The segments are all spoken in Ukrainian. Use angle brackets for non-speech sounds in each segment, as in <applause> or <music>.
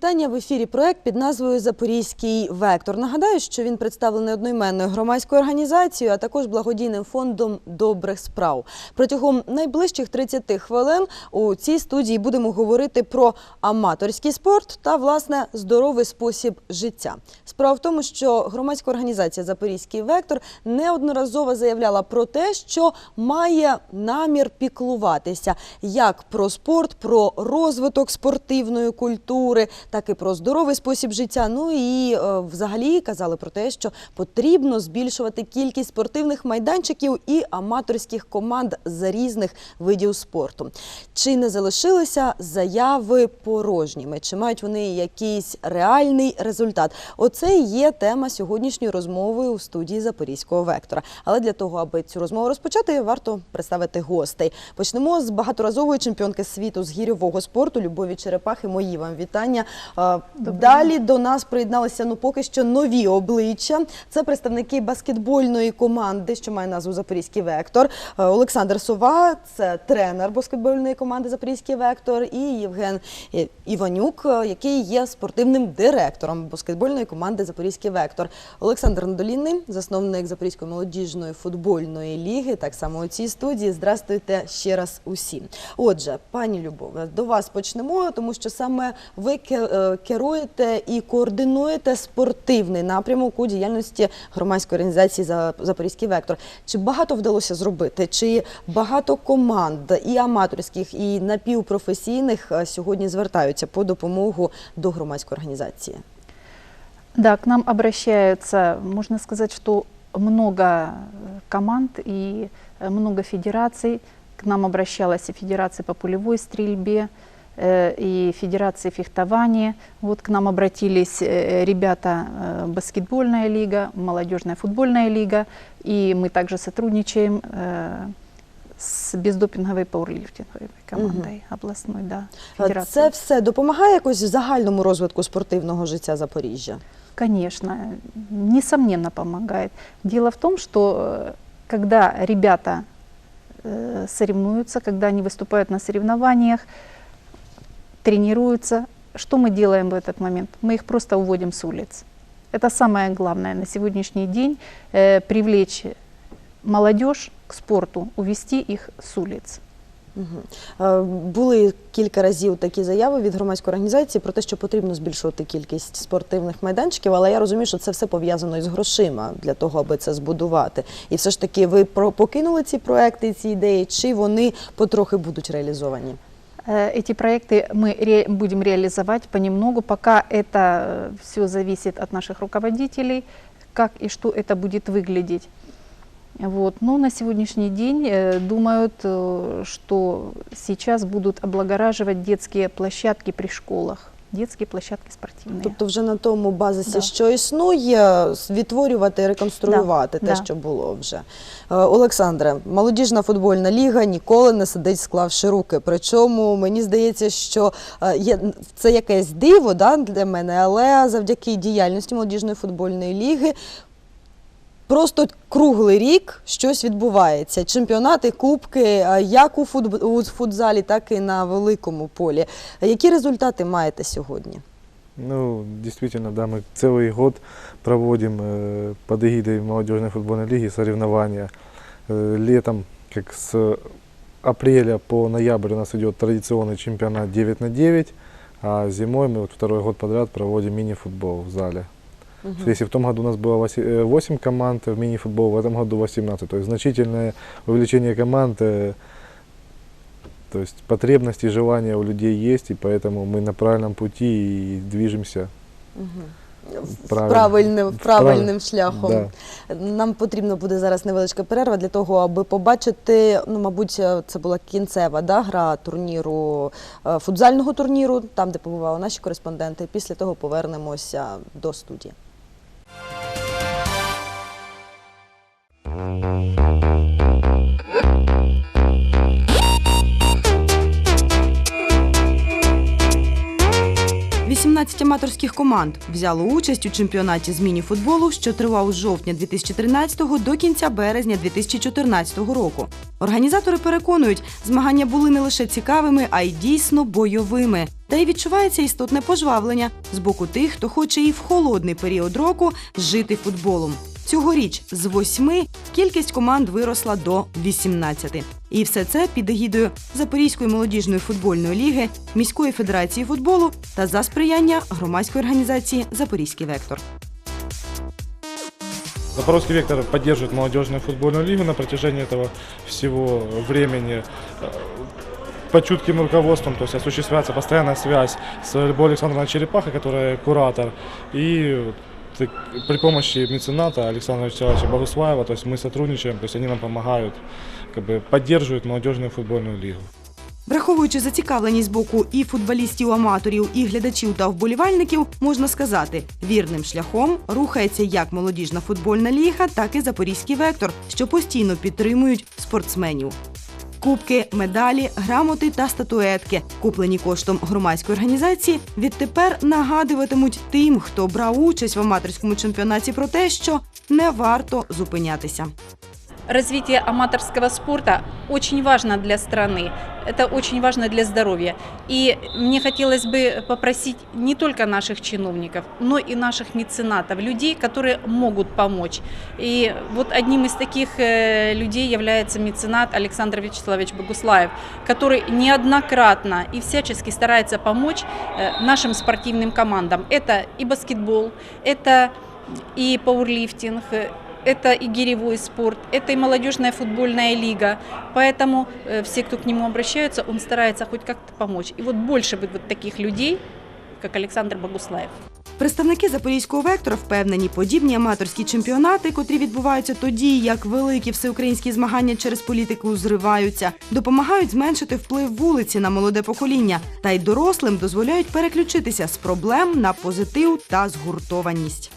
Вітання в ефірі. Проект під назвою Запорізький вектор. Нагадаю, що він представлений одноіменною громадською організацією, а також благодійним фондом добрих справ. Протягом найближчих 30 хвилин у цій студії будемо говорити про аматорський спорт та власне здоровий спосіб життя. Справа в тому, що громадська організація Запорізький вектор неодноразово заявляла про те, що має намір піклуватися як про спорт, про розвиток спортивної культури, так і про здоровий спосіб життя. Ну і е, взагалі казали про те, що потрібно збільшувати кількість спортивних майданчиків і аматорських команд з різних видів спорту. Чи не залишилися заяви порожніми? Чи мають вони якийсь реальний результат? Оце і є тема сьогоднішньої розмови у студії Запорізького вектора. Але для того, аби цю розмову розпочати, варто представити гостей. Почнемо з багаторазової чемпіонки світу з гірьового спорту Любові Черепахи. Мої вам вітання. Далі до нас приєдналися ну поки що нові обличчя. Це представники баскетбольної команди, що має назву Запорізький вектор. Е, Олександр Сова, це тренер баскетбольної команди Запорізький вектор, і Євген е, Іванюк, е, який є спортивним директором баскетбольної команди Запорізький вектор. Олександр Надолінний, засновник Запорізької молодіжної футбольної ліги. Так само у цій студії. Здрастуйте ще раз усім. Отже, пані Любове, до вас почнемо, тому що саме ви керуєте і координуєте спортивний напрямок у діяльності громадської організації «За- Запорізький вектор. Чи багато вдалося зробити? Чи багато команд і аматорських, і напівпрофесійних е, сьогодні звертаються по допомогу до громадської організації? Да, к нам обращаются, можно сказать, что много э, команд и э, много федераций. К нам обращалась и Федерация по пулевой стрельбе, э, и Федерация фехтования. Вот к нам обратились э, ребята э, баскетбольная лига, молодежная футбольная лига, и мы также сотрудничаем э, с бездопинговой пауэрлифтинговой командой областной, да, Е, федерации. Це все допомагає якось в загальному розвитку спортивного життя Запоріжжя? Конечно, несомненно помогает. Дело в том, что э, когда ребята э, соревнуются, когда они выступают на соревнованиях, тренируются, что мы делаем в этот момент? Мы их просто уводим с улиц. Это самое главное на сегодняшний день э, привлечь молодежь к спорту, увести их с улиц. Мгм. Е, Були кілька разів такі заяви від громадської організації про те, що потрібно збільшувати кількість спортивних майданчиків, але я розумію, що це все пов'язано із грошима для того, аби це збудувати. І все ж таки, ви про- покинули ці проекти, ці ідеї, чи вони потрохи будуть реалізовані? Э, Эти проекты мы ре- будем реализовать понемногу, пока это все зависит от наших руководителей, как и что это будет выглядеть. Вот. Но на сегодняшний день э, думают, э, что сейчас будут облагораживать детские площадки при школах, детские площадки спортивные. Тобто, вже на тому базисі, Да. що існує, відтворювати, реконструювати Да, те, да. що було вже. Е, Олександре, молодіжна футбольна ліга ніколи не сидить, склавши руки. Причому мені здається, що е, є це якесь диво да, для мене, але завдяки діяльності молодіжної футбольної ліги Просто круглий рік щось відбувається. Чемпіонати, кубки, е, як у, футб... у футзалі, так і на великому полі. Які результати маєте сьогодні? Ну, действительно, да, мы целый год проводим э, под эгидой молодежной футбольной лиги соревнования. Э, летом, как с апреля по ноябрь у нас идет традиционный чемпионат 9 на 9, а зимой мы вот второй год подряд проводим мини-футбол в зале. Мгм. То есть Если в том году у нас было 8 команд в мини-футбол, в этом году 18. То есть значительное увеличение команд. э, То есть потребности и желания у людей есть, и поэтому мы на правильном пути и движемся. Мгм. Правильно. Правильним, правильним шляхом. Да. Нам потрібно буде зараз невеличка перерва для того, аби побачити. Ну, мабуть, це була кінцева да, гра турніру е, футзального турніру, там де побували наші кореспонденти. Після того повернемося до студії. 18 аматорських команд взяло участь у чемпіонаті з міні-футболу, що тривав з жовтня 2013 до кінця березня 2014 року. Організатори переконують, змагання були не лише цікавими, а й дійсно бойовими. Та й відчувається істотне пожвавлення з боку тих, хто хоче і в холодний період року жити футболом. Цьогоріч з восьми кількість команд виросла до 18. І все це під егідою Запорізької молодіжної футбольної ліги, міської федерації футболу та за сприяння громадської організації Запорізький вектор. Запорожский вектор поддерживает молодежную футбольную лигу на протяжении этого всего времени. Э, По чутким руководством, то есть осуществляется постоянная связь с Любовью Александровной Черепахой, которая куратор, и при помощи мецената Александра Вячеславовича Богуслаева, то есть мы сотрудничаем, то есть они нам помогают, как бы поддерживают молодежную футбольную лигу. Враховуючи зацікавленість з боку і футболістів-аматорів, і глядачів та вболівальників, можна сказати, вірним шляхом рухається як молодіжна футбольна ліга, так і запорізький вектор, що постійно підтримують спортсменів. Кубки, медалі, грамоти та статуетки, куплені коштом громадської організації, відтепер нагадуватимуть тим, хто брав участь в аматорському чемпіонаті про те, що не варто зупинятися. Развитие аматорского спорта очень важно для страны, это очень важно для здоровья. И мне хотелось бы попросить не только наших чиновников, но и наших меценатов, людей, которые могут помочь. И вот одним из таких э, людей является меценат Александр Вячеславович Богуслаев, который неоднократно и всячески старается помочь э, нашим спортивным командам. Это и баскетбол, это и пауэрлифтинг, это и гиревой спорт, это и молодежная футбольная лига. Поэтому э, все, кто к нему обращаются, он старается хоть как-то помочь. И вот больше бы вот таких людей, как Александр Богуслаев. Представники запорізького вектора впевнені, подібні аматорські чемпіонати, котрі відбуваються тоді, як великі всеукраїнські змагання через політику зриваються, допомагають зменшити вплив вулиці на молоде покоління, та й дорослим дозволяють переключитися з проблем на позитив та згуртованість.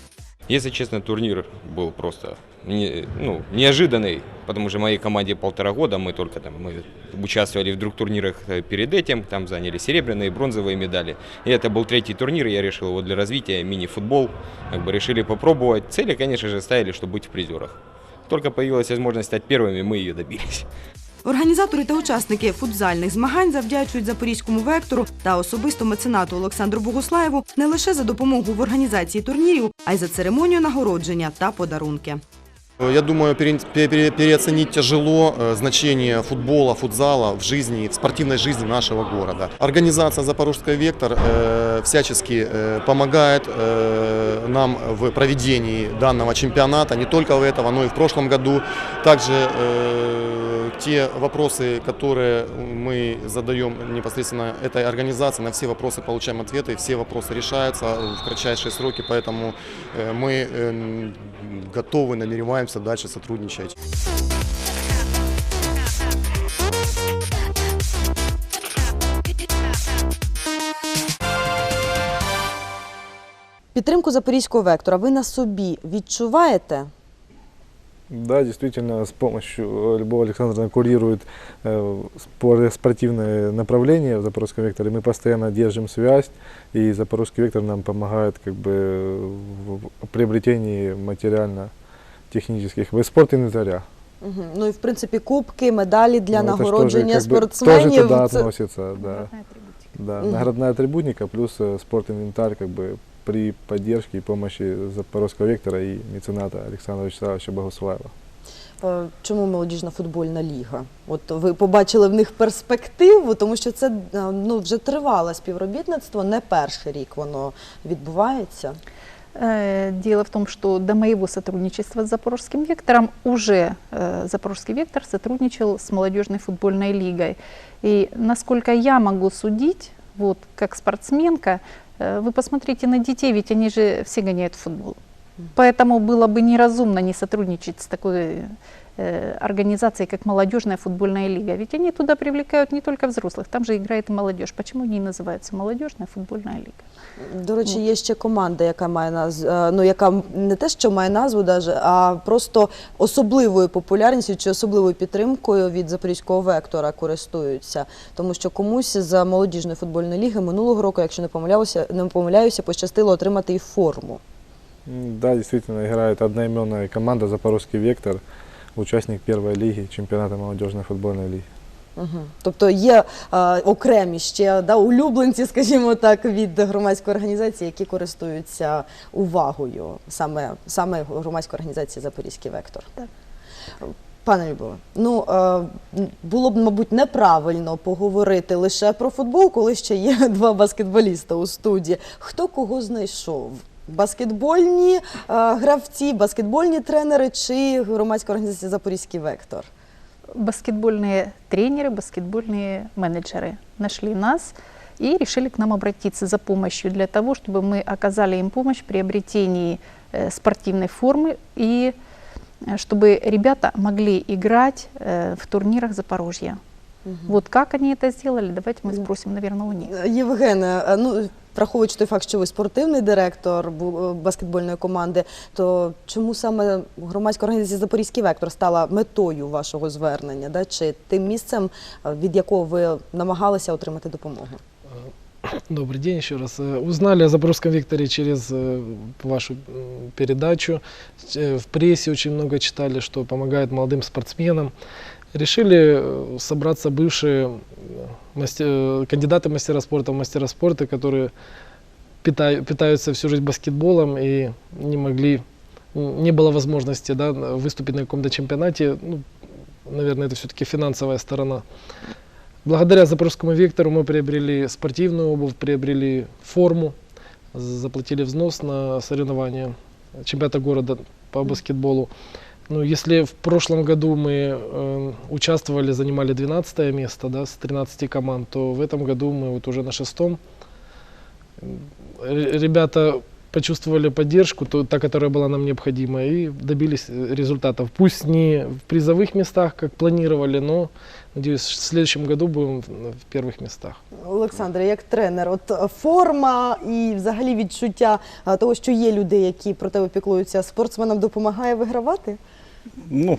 Если честно, турнир был просто не- ну, неожиданный, потому что моей команде полтора года, мы только там мы участвовали в двух турнирах э, перед этим, там заняли серебряные и бронзовые медали. И это был третий турнир, я решил его для развития, мини-футбол, как бы решили попробовать. Цели, конечно же, ставили, чтобы быть в призерах. Только появилась возможность стать первыми, мы ее добились. Організатори та учасники футзальних змагань завдячують запорізькому вектору та особисто меценату Олександру Богуслаєву не лише за допомогу в організації турнірів, а й за церемонію нагородження та подарунки. Я думаю, пере- пере- переоценить тяжело э, значение футбола, футзала в жизни, в спортивной жизни нашего города. Организация «Запорожский вектор» э, всячески э, помогает э, нам в проведении данного чемпионата, не только в этого, но и в прошлом году. Также э, те вопросы, которые мы задаем непосредственно этой организации, на все вопросы получаем ответы, все вопросы решаются в кратчайшие сроки, поэтому э, мы э, готовы, намереваемся дальше сотрудничать. Підтримку запорізького вектора ви на собі відчуваєте? Да, действительно, с помощью э, Любовь Александровна курирует э, спор- спортивное направление в Запорожском векторе. Мы постоянно держим связь, и Запорожский вектор нам помогает как бы в в приобретении материально-технических вы спорт инвентаря. Угу. Ну і в принципі кубки, медалі для Ну, это ж нагородження тоже, как бы, спортсменів. тоже туда Це- относится, да. Да, угу. наградная атрибутника плюс э, спортинвентарь как бы при поддержке и помощи Запорожского вектора и мецената Александра Вячеславовича Богуслаева. Е, Чому молодіжна футбольна ліга? От ви побачили в них перспективу, тому що це е, ну вже тривале співробітництво, не перший рік воно відбувається. Э, Дело в том, что до моего сотрудничества с Запорожским вектором уже э, Запорожский вектор сотрудничал с молодежной футбольной лигой. И насколько я могу судить, вот как спортсменка, э, вы посмотрите на детей, ведь они же все гоняют в футбол. Поэтому было бы неразумно не сотрудничать с такой э, организацией, как молодежная футбольная лига. Ведь они туда привлекают не только взрослых, там же играет и молодежь. Почему не называется молодежная футбольная лига? До речі, є ще команда, яка має назву, ну яка не те, що має назву, даже, а просто особливою популярністю чи особливою підтримкою від запорізького вектора користуються. Тому що комусь з молодіжної футбольної ліги минулого року, якщо не помилявся, не помиляюся, пощастило отримати і форму. М, Да, действительно, играет одноименная команда «Запорожский вектор», участник первой лиги чемпионата молодежной футбольной лиги. Угу. Тобто є е, окремі ще да, улюбленці, <laughs> скажімо так, від громадської організації, які користуються увагою саме, саме громадської організації Запорізький вектор. Так. Пане Любове, ну е, було б, мабуть, неправильно поговорити лише про футбол, коли ще є <laughs> два баскетболіста у студії. Хто кого знайшов? Баскетбольні е, гравці, баскетбольні тренери чи громадська організація Запорізький вектор? Баскетбольные тренеры, баскетбольные менеджеры нашли нас и решили к нам обратиться за помощью для того, чтобы мы оказали им помощь в приобретении э, спортивной формы и э, чтобы ребята могли играть э, в турнирах Запорожья. Вот как они это сделали, давайте мы спросим, наверное, у них. Євгене, е, ну враховуючи той факт, що ви спортивний директор бу- е, баскетбольної команди, то чому саме громадська організація Запорізький вектор стала метою вашого звернення? Да? Чи тим місцем, е, від якого ви намагалися отримати допомогу? <clears throat> Добрый день еще раз. Э, Узнали о Запорожском Викторе через э, вашу м, передачу. Э, В прессе очень много читали, что помогает молодым спортсменам. Решили э, собраться бывшие э, масте- э, кандидаты в мастера спорта, в мастера спорта, которые пита- питаются всю жизнь баскетболом и не могли, м, не было возможности да, выступить на каком-то чемпионате. Ну, наверное, это все-таки финансовая сторона. Благодаря Запорожскому вектору мы приобрели спортивную обувь, приобрели форму, заплатили взнос на соревнования чемпионата города по баскетболу. Ну, если в прошлом году мы э, участвовали, занимали 12 место да, с 13 команд, то в этом году мы вот уже на шестом. Р- Ребята почувствовали поддержку, то, та, которая была нам необходима, и добились э, результатов. Пусть не в призовых местах, как планировали, но, надеюсь, в следующем году будем в, в первых местах. Олександре, як тренер, от е, форма і взагалі відчуття е, того, що є люди, які про тебе піклуються, спортсменам допомагає вигравати? Ну,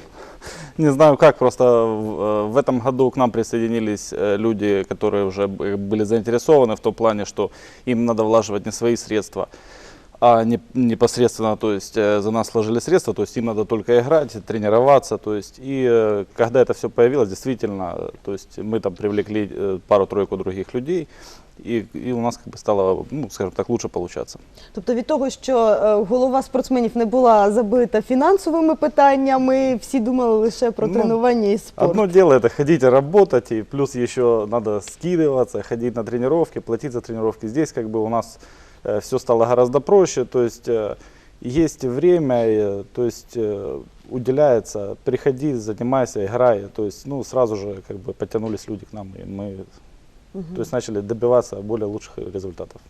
не знаю как, просто в, э, в этом году к нам присоединились э, люди, которые уже б- были заинтересованы в том плане, что им надо влаживать не свои средства, а не, непосредственно, то есть э, за нас сложили средства, то есть им надо только играть, тренироваться, то есть и э, когда это все появилось, действительно, э, то есть мы там привлекли э, пару-тройку других людей, и, и у нас как бы стало, ну, скажем так, лучше получаться. Тобто від того, що е, голова спортсменів не була забита фінансовими питаннями, всі думали лише про Ну, тренування і спорт. Одно дело это ходить и работать, и плюс еще надо скидываться, ходить на тренировки, платить за тренировки. Здесь как бы у нас все стало гораздо проще, то есть э, есть время, э, то есть э, уделяется, приходи, занимайся, играй, то есть ну сразу же как бы подтянулись люди к нам, и мы то есть начали добиваться более лучших результатов.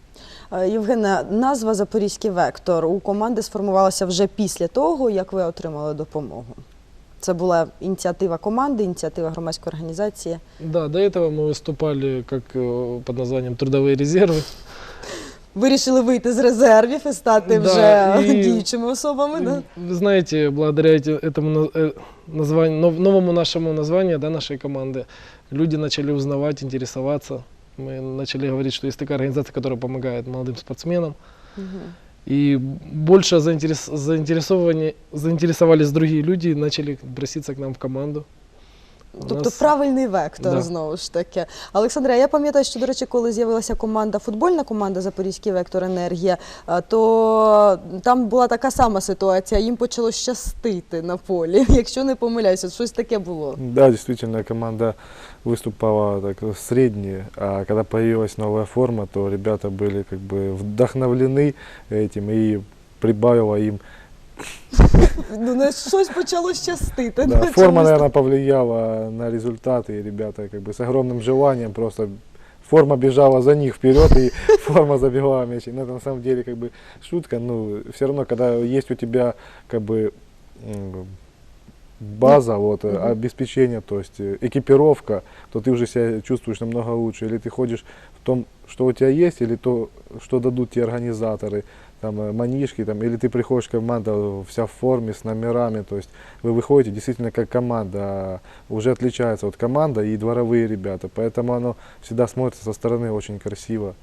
Е, Євгене, назва Запорізький вектор у команди сформувалася вже після того, як ви отримали допомогу. Це була ініціатива команди, ініціатива громадської організації. Да, до этого мы выступали как э, под названием «Трудовые резервы». Вирішили вийти з резервів і стати Да, вже і- діючими особами. Да? Вы знаете, благодаря эти- этому на- э, названию, нов- новому нашему названию да, нашей команды, люди начали узнавать, интересоваться. Мы начали говорить, что есть такая организация, которая помогает молодым спортсменам. И больше заинтерес, заинтересовани- заинтересовались другие люди и начали проситься к нам в команду. У Тобто нас- правильний вектор Да. знову ж таки. Олександре, я пам'ятаю, що, до речі, коли з'явилася команда, футбольна команда Запорізький вектор енергія, е, то там була така сама ситуація. Їм почало щастити на полі. <laughs> Якщо не помиляюся, щось таке було. Да, действительно, команда выступала так средние, а когда появилась новая форма, то ребята были как бы вдохновлены этим и прибавило им. Ну, не щось почало щастити. Да, ну, форма, чомусь наверное, повлияла на результаты, и ребята как бы с огромным желанием просто форма бежала за них вперед, и <laughs> форма забивала мяч. Но это на самом деле как бы шутка, но все равно, когда есть у тебя как бы м, база, вот, э, обеспечение, то есть э, экипировка, то ты уже себя чувствуешь намного лучше. Или ты ходишь в том, что у тебя есть, или то, что дадут тебе организаторы, Там, э, манишки, там, или ты приходишь, команда вся в форме, с номерами, то есть вы выходите действительно как команда, а уже отличается вот команда и дворовые ребята, поэтому оно всегда смотрится со стороны очень красиво.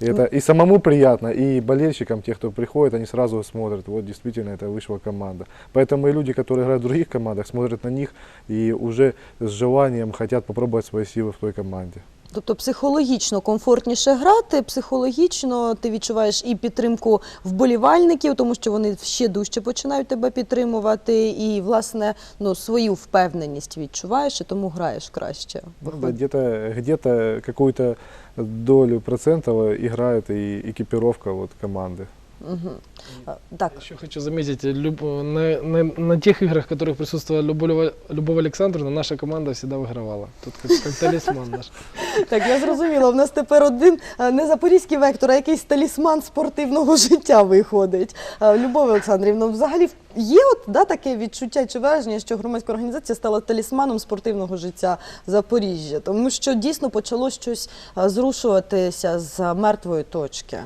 И, это, и самому приятно, и болельщикам, тех, кто приходит, они сразу смотрят, вот действительно это вышла команда. Поэтому и люди, которые играют в других командах, смотрят на них и уже с желанием хотят попробовать свои силы в той команде. Тобто психологічно комфортніше грати, психологічно ти відчуваєш і підтримку вболівальників, тому що вони ще дужче починають тебе підтримувати, і власне ну свою впевненість відчуваєш, і тому граєш краще. Где-то где-то какую-то долю процентов играет і екіпіровка от команды. Угу. Так, Еще хочу заметить, люб- на, на, на тех играх, в которых присутствовала Любовь, Любовь Александровна, наша команда всегда выигрывала. Тут как, как талисман наш. <laughs> так я зрозуміла. У нас тепер один е, не запорізький вектор, а якийсь талісман спортивного <laughs> життя виходить. Е, Любов Олександрівна, взагалі є от да, таке відчуття чи враження, що громадська організація стала талісманом спортивного життя Запоріжжя, тому що дійсно почало щось е, зрушуватися з мертвої точки.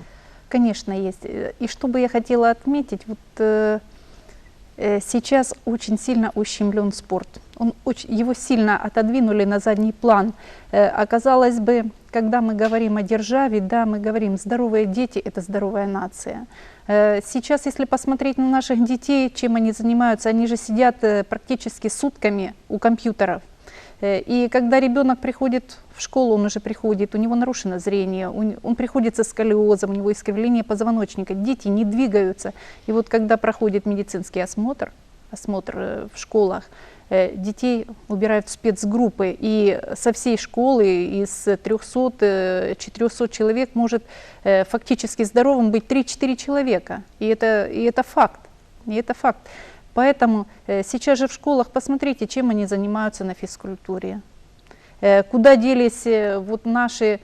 Конечно, есть. И что бы я хотела отметить, вот э, э, сейчас очень сильно ущемлен спорт. Он оч- его сильно отодвинули на задний план. Э, оказалось бы, когда мы говорим о державе, да, мы говорим, здоровые дети – это здоровая нация. Э, Сейчас, если посмотреть на наших детей, чем они занимаются, они же сидят э, практически сутками у компьютеров. Э, И когда ребенок приходит в школу, он уже приходит, у него нарушено зрение, у н- он приходит со сколиозом, у него искривление позвоночника, дети не двигаются. И вот когда проходит медицинский осмотр, осмотр э, в школах, э, детей убирают в спецгруппы, и со всей школы из 300-400 человек может фактически здоровым быть 3-4 человека. И это, и это факт. И это факт. Поэтому э, сейчас же в школах, посмотрите, чем они занимаются на физкультуре. Э, Куда делись э, вот наши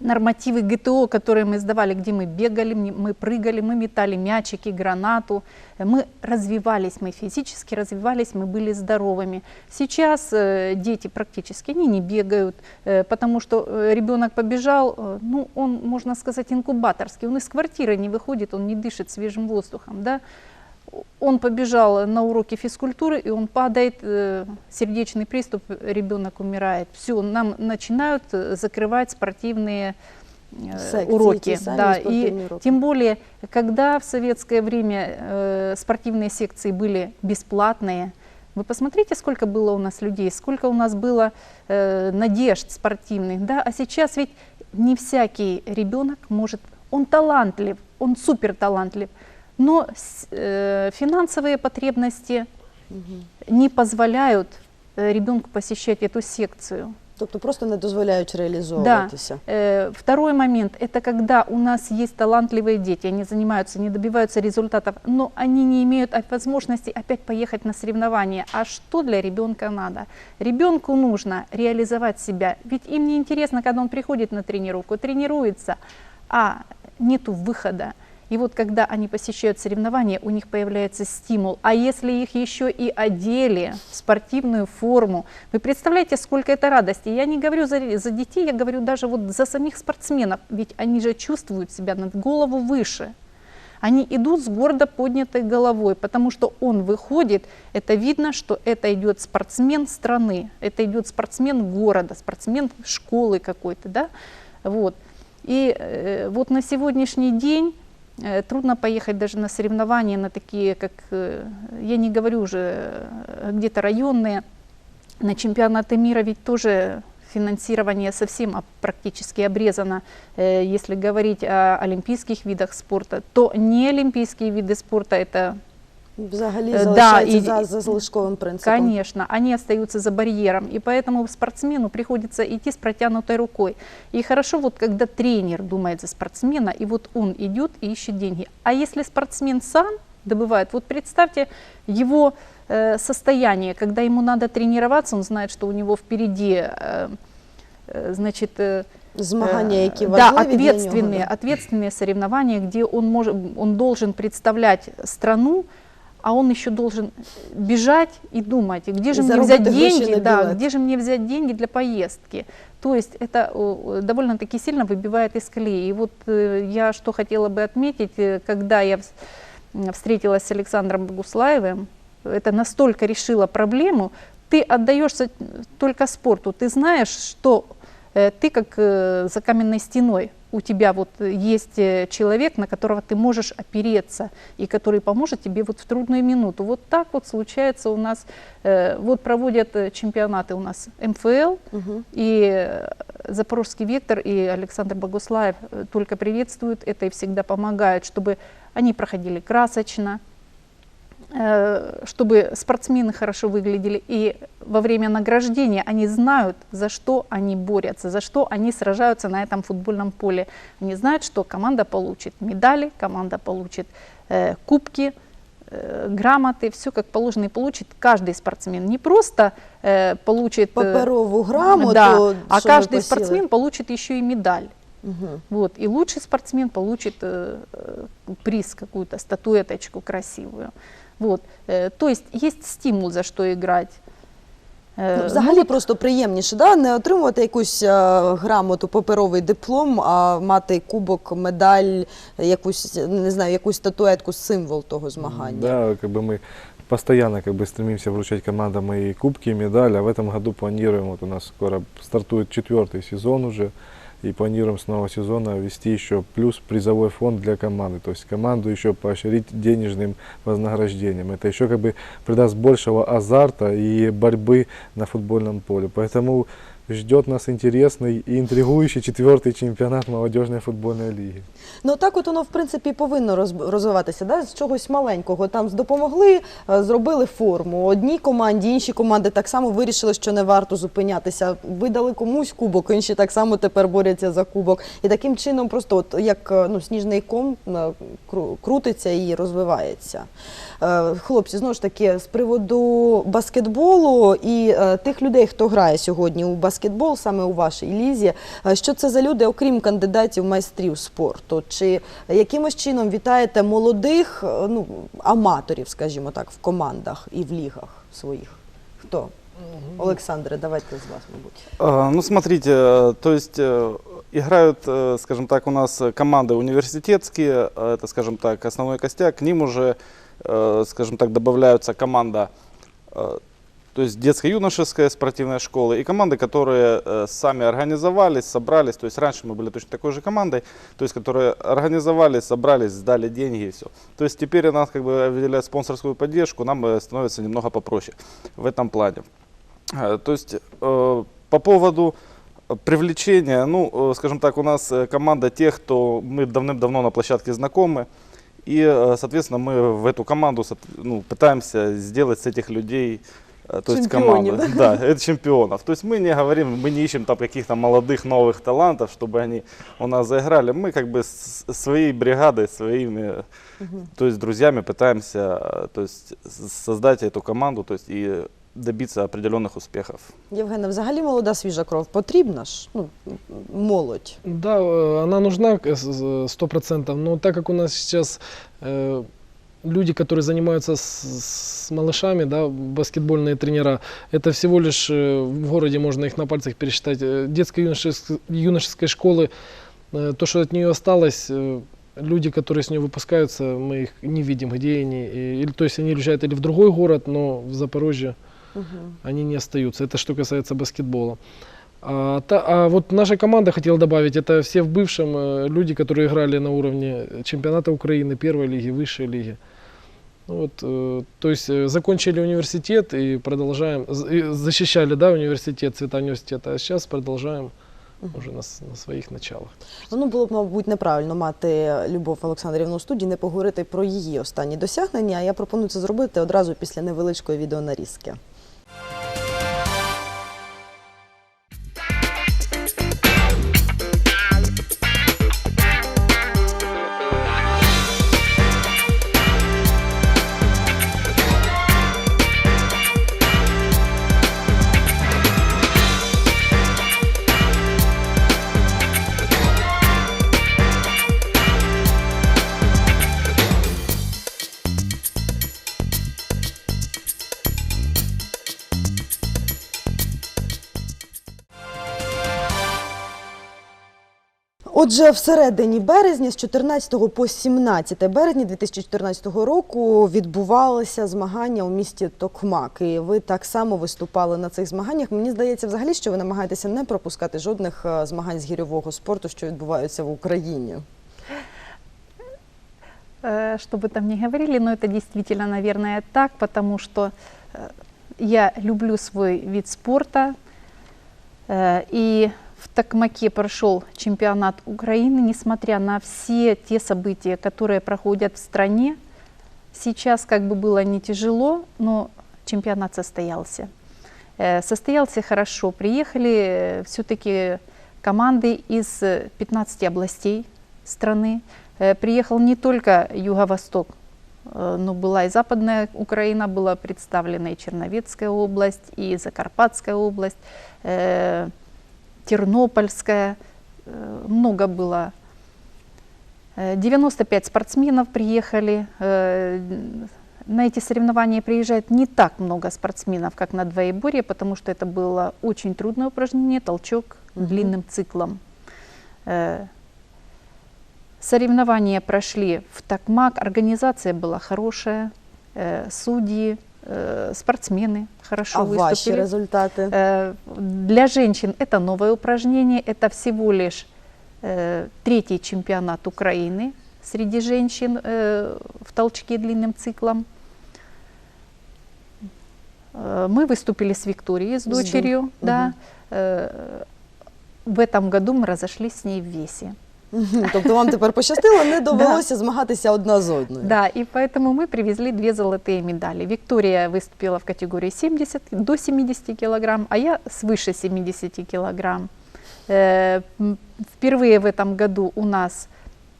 нормативы ГТО, которые мы сдавали, где мы бегали, мы прыгали, мы метали мячики, гранату. Мы развивались, мы физически развивались, мы были здоровыми. Сейчас дети практически они не бегают, потому что ребенок побежал, ну он, можно сказать, инкубаторский, он из квартиры не выходит, он не дышит свежим воздухом, да. Он побежал на уроки физкультуры, и он падает, э, сердечный приступ, ребенок умирает. Все, нам начинают закрывать спортивные э, Секции, уроки. Да, и уроки. тем более, когда в советское время э, спортивные секции были бесплатные, вы посмотрите, сколько было у нас людей, сколько у нас было э, надежд спортивных, да, а сейчас ведь не всякий ребенок может, он талантлив, он супер талантлив, но э, финансовые потребности не позволяют э, ребенку посещать эту секцию. Тобто просто не дозволяють реалізовуватися. Э, Второй момент – это когда у нас есть талантливые дети, они занимаются, не добиваются результатов, но они не имеют возможности опять поехать на соревнования. А что для ребенка надо? Ребенку нужно реализовать себя, ведь им не интересно, когда он приходит на тренировку, тренируется, а нету выхода. И вот когда они посещают соревнования, у них появляется стимул. А если их еще и одели в спортивную форму, вы представляете, сколько это радости. Я не говорю за, за детей, я говорю даже вот за самих спортсменов, ведь они же чувствуют себя над голову выше. Они идут с гордо поднятой головой, потому что он выходит, это видно, что это идет спортсмен страны, это идет спортсмен города, спортсмен школы какой-то, да, вот. И э, вот на сегодняшний день трудно поехать даже на соревнования, на такие, как, э, я не говорю уже, э, где-то районные, на чемпионаты мира ведь тоже финансирование совсем об- практически обрезано. Э, Если говорить о олимпийских видах спорта, то не олимпийские виды спорта это Взагалі Е, да, залишається і- за, за залишковим принципом. Конечно, они остаются за барьером, и поэтому спортсмену приходится идти с протянутой рукой. И хорошо, вот когда тренер думает за спортсмена, и вот он идет и ищет деньги. А если спортсмен сам добывает, вот представьте его э, состояние, когда ему надо тренироваться, он знает, что у него впереди, э, э, значит, э, Змагання, Э, які да, важливі для нього, ответственные, да? ответственные соревнования, где он, может, он должен представлять страну, а он еще должен бежать и думать, где же мне Заработать взять деньги, да, где же мне взять деньги для поездки. То есть это э, довольно-таки сильно выбивает из колеи. И вот э, я что хотела бы отметить, э, когда я встретилась с Александром Богуслаевым, это настолько решило проблему, ты отдаешься только спорту, ты знаешь, что э, ты как э, за каменной стеной, у тебя вот э, есть э, человек, на которого ты можешь опереться и который поможет тебе вот в трудную минуту. Вот так вот случается у нас, э, вот проводят э, чемпионаты у нас МФЛ, Мгм. и э, Запорожский вектор и Александр Богуслаев э, только приветствуют это и всегда помогают, чтобы они проходили красочно, э, чтобы спортсмены хорошо выглядели. И во время награждения они знают, за что они борются, за что они сражаются на этом футбольном поле. Они знают, что команда получит медали, команда получит э, кубки, э, грамоты, все как положено и получит каждый спортсмен. Не просто э, получит... э, Паперову грамоту, да, а каждый спортсмен получит еще и медаль. Мгм. Вот. И лучший спортсмен получит э, э, приз, какую-то статуэточку красивую. Вот. Э, то есть есть стимул, за что играть. Э, Ну, ну Взагалі вот, просто приємніше, да? не отримувати якусь е, грамоту, паперовий диплом, а мати кубок, медаль, якусь не знаю, якусь статуетку, символ того змагання. Да, как бы мы постоянно как бы стремимся вручать командам и кубки, и медали, а в этом году планируем, вот у нас скоро стартует четвертый сезон уже, и планируем с нового сезона ввести еще плюс призовой фонд для команды, то есть команду еще поощрить денежным вознаграждением. Это еще как бы придаст большего азарта и борьбы на футбольном поле. Поэтому ждет нас интересный и интригующий четвертый чемпионат молодежной футбольной лиги. Ну так от воно в принципі повинно роз- розвиватися, да? з чогось маленького. Там допомогли, е, зробили форму. Одній команді, інші команди так само вирішили, що не варто зупинятися. Видали комусь кубок, інші так само тепер борються за кубок. І таким чином, просто от як е, ну, сніжний ком е, крутиться і розвивається. Хлопці, знову ж таки, з приводу баскетболу і тих людей, хто грає сьогодні у баскетбол, саме у вашій лізі, е, що це за люди, окрім кандидатів майстрів спорту? Чи якимось чином вітаєте молодих е, ну, аматорів, скажімо так, в командах і в лігах своїх? Хто? Олександре, давайте з вас, мабуть. А, Ну, смотрите, э, то есть э, играют, э, скажем так, у нас команды университетские, э, это, скажем так, основной костяк, к ним уже, э, скажем так, добавляются команда, э, то есть детско-юношеская спортивная школа и команды, которые э, сами организовались, собрались, то есть раньше мы были точно такой же командой, то есть которые организовались, собрались, сдали деньги и все. То есть теперь у нас как бы выделяют спонсорскую поддержку, нам э, становится немного попроще в этом плане. Э, То есть по поводу привлечения, ну, скажем так, у нас команда тех, кто мы давным-давно на площадке знакомы, и, соответственно, мы в эту команду ну, пытаемся сделать с этих людей то есть команду. Чемпионов. Да, это чемпионов. То есть мы не говорим, мы не ищем там каких-то молодых новых талантов, чтобы они у нас заиграли. Мы как бы с с своей бригадой, своими, то есть друзьями пытаемся, э, то есть с- создать эту команду, то есть и добиться определенных успехов. Євгена, взагалі молода свіжа кров потрібна ж? Ну, молодь. Да, э, она нужна э, с- с- сто процентов, но так как у нас сейчас э, люди, которые занимаются с, с малышами, да, баскетбольные тренера, это всего лишь э, в городе можно их на пальцах пересчитать. Э, Детско-юношеской юношеской школы, э, то, что от нее осталось, люди, которые с нее выпускаются, мы их не видим, где они. И- или, то есть они уезжают или в другой город, но в Запорожье они не остаются. Это что касается баскетбола. А, та- а вот наша команда, хотел добавить, это все в бывшем люди, которые играли на уровне чемпионата Украины, первой лиги, высшей лиги. Ну вот, э, то есть э, закончили университет и продолжаем, защищали, да, университет, цвета университета, а сейчас продолжаем уже на, на своих началах. Ну, було б, мабуть, неправильно мати Любов Олександрівну у студії, не поговорити про її останні досягнення. А я пропоную це зробити одразу після невеличкої відеонарізки. Отже, всередині березня, з 14 по 17 березня 2014 року відбувалися змагання у місті Токмак. І ви так само виступали на цих змаганнях. Мені здається, взагалі, що ви намагаєтеся не пропускати жодних е, змагань з гірьового спорту, що відбуваються в Україні. Э, Что бы там ни говорили, но это действительно, наверное, так, потому что э, я люблю свой вид спорта. э, И в Токмаке прошел чемпионат Украины, несмотря на все те события, которые проходят в стране. Сейчас как бы было не тяжело, но чемпионат состоялся. Э, Состоялся хорошо. Приехали все-таки команды из э, 15 областей страны. Э, Приехал не только Юго-Восток, э, но была и Западная Украина, была представлена и Черновецкая область, и Закарпатская область, э, Тернопольская, э, много было. Э, 95 спортсменов приехали. Э, На эти соревнования приезжает не так много спортсменов, как на двоеборье, потому что это было очень трудное упражнение, толчок Мгм. длинным циклом. Э, Соревнования прошли в Токмак, организация была хорошая, э, судьи, э, спортсмены хорошо А ваші выступили. результати? Э, Для женщин это новое упражнение, это всего лишь э, третий чемпионат Украины среди женщин э, в толчке длинным циклом. Э, Мы выступили с Викторией, с С дочь- дочерью, да. Э, В этом году мы разошлись с ней в весе. Мгм. <laughs> Тобто вам тепер пощастило, не <laughs> довелося змагатися одна з одною. Да, и поэтому мы привезли две золотые медали. Виктория выступила в категории 70 до 70 килограмм, а я свыше 70 килограмм. Э, м, Впервые в этом году у нас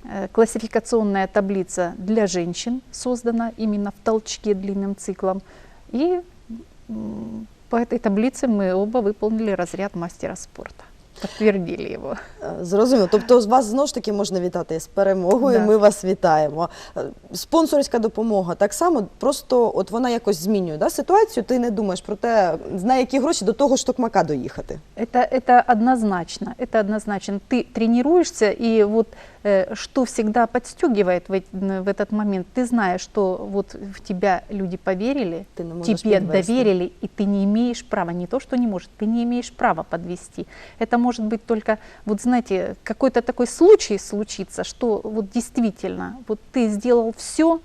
э, классификационная таблица для женщин создана именно в толчке длинным циклом. И м, по этой таблице мы оба выполнили разряд мастера спорта. Подтвердили его. Е, Зрозуміло. Тобто з вас знову ж таки можна вітати з перемогою. Да. Ми вас вітаємо. Е, Спонсорська допомога так само, просто от вона якось змінює да, ситуацію. Ти не думаєш про те, на які гроші до того ж токмака доїхати. Это, это однозначно, это однозначно. Ты тренируешься, и вот э, Что всегда подстегивает в, в этот момент, ты знаешь, что вот в тебя люди поверили, можеш тебе доверили, и ты не имеешь права, не то, что не можешь, ты не имеешь права подвести. Это может быть только, вот знаете, какой-то такой случай случится, что вот действительно, вот ты сделал все,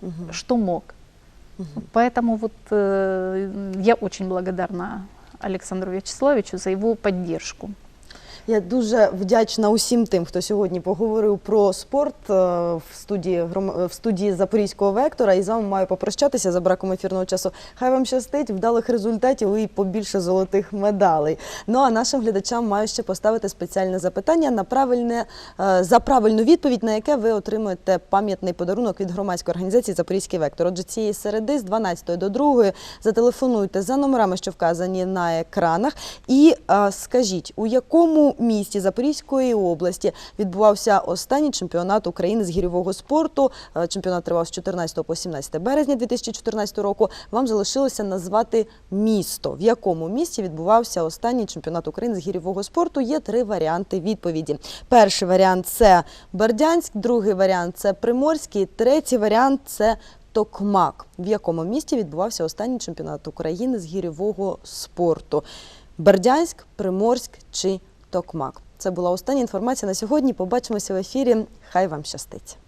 Мгм. что мог. Поэтому вот э, я очень благодарна Александру Вячеславовичу за его поддержку. Я дуже вдячна усім тим, хто сьогодні поговорив про спорт е, в студії гром- в студії Запорізького вектора. І з вами маю попрощатися за браком ефірного часу. Хай вам щастить, вдалих результатів і побільше золотих медалей. Ну а нашим глядачам маю ще поставити спеціальне запитання на правильне е, за правильну відповідь, на яке ви отримуєте пам'ятний подарунок від громадської організації Запорізький вектор. Отже, цієї середи з 12 до 2 зателефонуйте за номерами, що вказані на екранах, і е, скажіть, у якому місті Запорізької області відбувався останній чемпіонат України з гірьового спорту. Е, Чемпіонат тривав з 14 по 17 березня 2014 року. Вам залишилося назвати місто, в якому місті відбувався останній чемпіонат України з гірьового спорту. Є три варіанти відповіді. Перший варіант це Бердянськ, другий варіант це Приморський, третій варіант це Токмак, в якому місті відбувався останній чемпіонат України з гірьового спорту. Бердянськ, Приморськ чи Токмак. Це була остання інформація на сьогодні. Побачимося в ефірі. Хай вам щастить.